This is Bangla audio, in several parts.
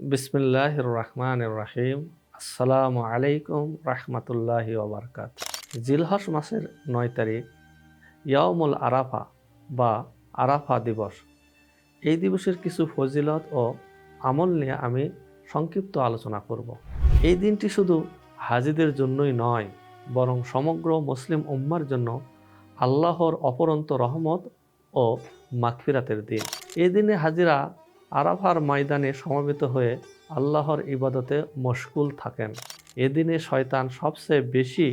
বিসমিল্লাহ রহমান রাহিম আসসালামু আলাইকুম রহমতুল্লাহি ওবরকাত জিলহস মাসের নয় তারিখ ইয়ামুল আরাফা বা আরাফা দিবস। এই দিবসের কিছু ফজিলত ও আমল নিয়ে আমি সংক্ষিপ্ত আলোচনা করব। এই দিনটি শুধু হাজিদের জন্যই নয়, বরং সমগ্র মুসলিম উম্মার জন্য আল্লাহর অপরন্ত রহমত ও মাগফিরাতের দিন। এই দিনে হাজিরা আরাফার ময়দানে সমবেত হয়ে আল্লাহর ইবাদতে মশগুল থাকেন। এদিনে শয়তান সবচেয়ে বেশি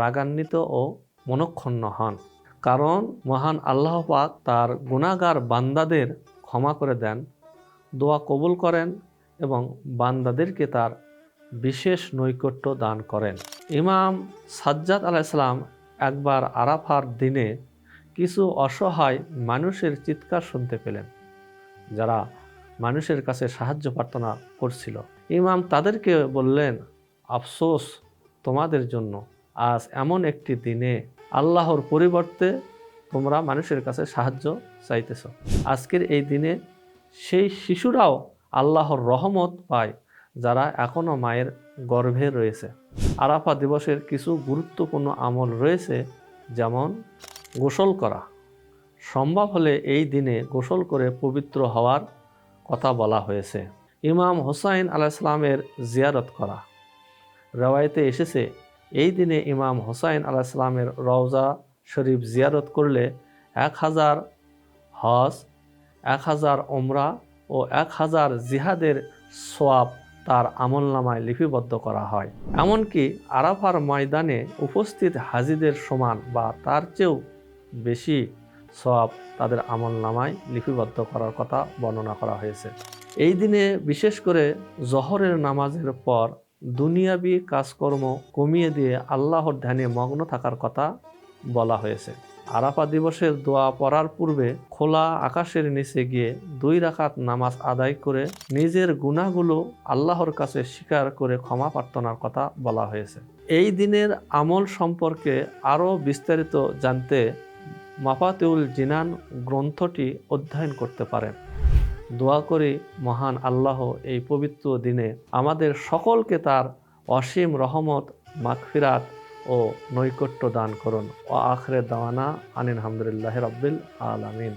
রাগান্বিত ও মনক্ষণ্ণ হন। কারণ মহান আল্লাহ পাক তার গুণাগার বান্দাদের ক্ষমা করে দেন, দোয়া কবুল করেন এবং বান্দাদেরকে তার বিশেষ নৈকট্য দান করেন। ইমাম সাজ্জাদ আলাইসালাম একবার আরাফার দিনে কিছু অসহায় মানুষের চিৎকার শুনতে পেলেন, যারা মানুষের কাছে সাহায্য প্রার্থনা করছিল। ইমাম তাদেরকে বললেন, আফসোস তোমাদের জন্য। আজ এমন একটি দিনে আল্লাহর পরিবর্তে তোমরা মানুষের কাছে সাহায্য চাইতেছ। আজকের এই দিনে সেই শিশুরাও আল্লাহর রহমত পায়, যারা এখনও মায়ের গর্ভে রয়েছে। আরাফা দিবসের কিছু গুরুত্বপূর্ণ আমল রয়েছে, যেমন গোসল করা। সম্ভব হলে এই দিনে গোসল করে পবিত্র হওয়ার কথা বলা হয়েছে। ইমাম হোসাইন আলাইসলামের জিয়ারত করা। রেওয়ায়তে এসেছে, এই দিনে ইমাম হোসাইন আলাইসলামের রওজা শরীফ জিয়ারত করলে এক হাজার হজ, এক হাজার ওমরা ও এক হাজার জিহাদের সোয়াব তার আমলনামায় লিপিবদ্ধ করা হয়। এমনকি আরাফার ময়দানে উপস্থিত হাজিদের সমান বা তার চেয়েও বেশি সব তাদের আমল নামায় লিপিবদ্ধ করার কথা বর্ণনা করা হয়েছে। এই দিনে বিশেষ করে জহরের নামাজের পর দুনিয়াবি কাজকর্ম কমিয়ে দিয়ে আল্লাহর ধ্যানে মগ্ন থাকার কথা বলা হয়েছে। আরাফা দিবসের দোয়া পড়ার পূর্বে খোলা আকাশের নিচে গিয়ে দুই রাকাত নামাজ আদায় করে নিজের গুণাগুলো আল্লাহর কাছে স্বীকার করে ক্ষমা প্রার্থনার কথা বলা হয়েছে। এই দিনের আমল সম্পর্কে আরও বিস্তারিত জানতে মাফাতেউল জিনান গ্রন্থটি অধ্যয়ন করতে পারেন। দোয়া করি মহান আল্লাহ এই পবিত্র দিনে আমাদের সকলকে তার অসীম রহমত, মাগফিরাত ও নৈকট্য দান করুন। ও আখরে দাওয়ানা আনিন হামদুলিল্লাহ রব্বিল আলামিন।